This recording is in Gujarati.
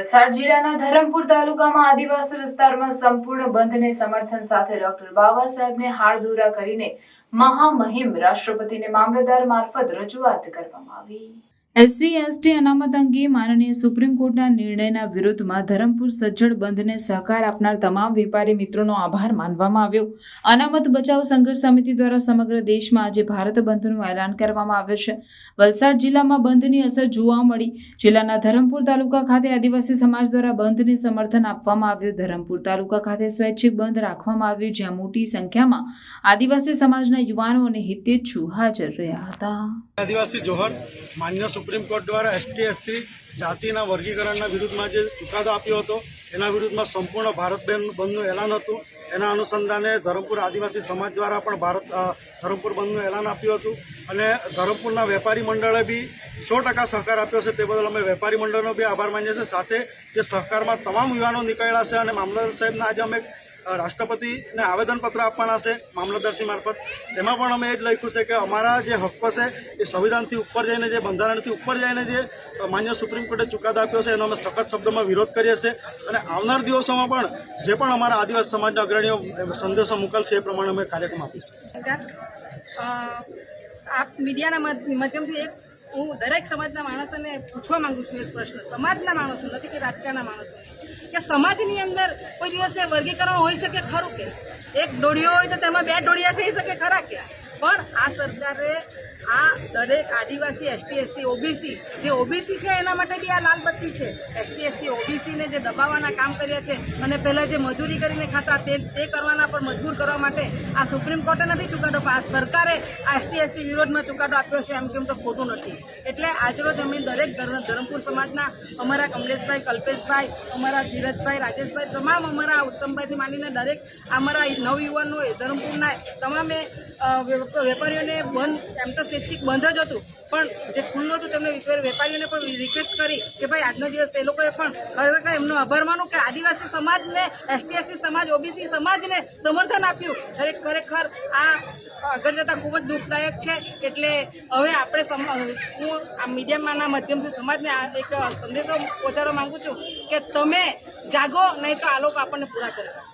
વલસાડ જિલ્લાના ધરમપુર તાલુકામાં આદિવાસી વિસ્તારમાં સંપૂર્ણ બંધને સમર્થન સાથે ડોક્ટર બાબા સાહેબને હાડદોરા કરીને મહામહિમ રાષ્ટ્રપતિને મામલતદાર મારફત રજૂઆત કરવામાં આવી. એસસી, એસટી અનામત અંગે માનનીય સુપ્રીમ કોર્ટના નિર્ણયના વિરોધમાં ધરમપુર સજ્જડ બંધને સહકાર આપનાર તમામ વેપારી મિત્રોનો આભાર માનવામાં આવ્યો. અનામત બચાવ સંઘર્ષ સમિતિ દ્વારા સમગ્ર દેશમાં આજે ભારત બંધનું એલાન કરવામાં આવ્યું છે. વલસાડ જિલ્લામાં બંધની અસર જોવા મળી. જિલ્લાના ધરમપુર તાલુકા ખાતે આદિવાસી સમાજ દ્વારા બંધને સમર્થન આપવામાં આવ્યું. ધરમપુર તાલુકા ખાતે સ્વૈચ્છિક બંધ રાખવામાં આવ્યું, જ્યાં મોટી સંખ્યામાં આદિવાસી સમાજના યુવાનો અને હિતેચ્છુ હાજર રહ્યા હતા. આદિવાસી જોહર, માન્ય સુપ્રીમ કોર્ટ દ્વારા એસટી એસસી જાતિના વર્ગીકરણના વિરુદ્ધમાં જે ચુકાદો આપ્યો હતો, એના વિરુદ્ધમાં સંપૂર્ણ ભારત બંધ બંધનું એલાન હતું. એના અનુસંધાને ધરમપુર આદિવાસી સમાજ દ્વારા પણ ભારત ધરમપુર બંધનું એલાન આપ્યું હતું. અને ધરમપુરના વેપારી મંડળે બી સો ટકા સહકાર આપ્યો છે, તે બદલ અમે વેપારી મંડળનો બી આભાર માનીએ છીએ. સાથે જે સહકારમાં તમામ યુવાનો નીકળ્યા છે અને મામલતદાર સાહેબના આજે અમે રાષ્ટ્રપતિને આવેદનપત્ર આપવાના છે મામલતદારશ્રી મારફત. તેમાં પણ અમે એ જ લખ્યું છે કે અમારા જે હક્કો છે, એ સંવિધાનથી ઉપર જઈને જે, બંધારણથી ઉપર જઈને જે માન્ય સુપ્રીમ કોર્ટે ચુકાદો આપ્યો છે, એનો અમે સખત શબ્દોમાં વિરોધ કરીએ છીએ. અને આવનાર દિવસોમાં પણ જે પણ અમારા આદિવાસી સમાજના અગ્રણીઓ સંદેશો મોકલશે, એ પ્રમાણે અમે કાર્યક્રમ આપીશું. આપ મીડિયાના માધ્યમથી એક હું દરેક સમાજના માણસોને પૂછવા માંગુ છું એક પ્રશ્ન. સમાજના માણસો નથી કે રાજકારણના માણસો. કે સમાજની અંદર કોઈ દિવસે વર્ગીકરણ હોઈ શકે ખરું કે? એક ડોળિયો હોય તો તેમાં બે ડોળિયા થઈ શકે ખરા કે? પણ આ સરકારે આ દરેક આદિવાસી, એસટી, એસસી, ઓબીસી, જે ઓબીસી છે એના માટે બી આ લાલબત્તી છે. એસટી, એસસી, ઓબીસીને જે દબાવવાના કામ કર્યા છે અને પહેલાં જે મજૂરી કરીને ખાતા તે તે કરવાના પણ મજબૂર કરવા માટે આ સુપ્રીમ કોર્ટે નથી ચુકાદો, પણ આ સરકારે આ એસટી, એસસી વિરોધમાં ચુકાદો આપ્યો છે એમ કેમ તો ખોટું નથી. એટલે આજરોજ અમે દરેક ધર- ધરમપુર સમાજના અમારા કમલેશભાઈ, કલ્પેશભાઈ, અમારા ધીરજભાઈ, રાજેશભાઈ, તમામ અમારા ઉત્તમભાઈથી માંડીને દરેક અમારા નવયુવાનો ધરમપુરના તમામે વેપારીઓને બંધ, એમ તો સ્વૈચ્છિક બંધ જ હતું. પણ જે ખુલ્લું હતું, તેમને વેપારીઓને પણ રિક્વેસ્ટ કરી કે ભાઈ, આજનો દિવસ તે લોકોએ પણ ખરેખર એમનો આભાર માનું કે આદિવાસી સમાજને, એસટીએસસી સમાજ, ઓબીસી સમાજને સમર્થન આપ્યું. ખરે- ખરેખર આ આગળ જતાં ખૂબ જ દુઃખદાયક છે. એટલે હવે આપણે હું આ મીડિયામાંના માધ્યમથી સમાજને આ એક સંદેશો પહોંચાડવા માંગુ છું કે તમે જાગો, નહીં તો આ લોકો આપણને પૂરા કરે.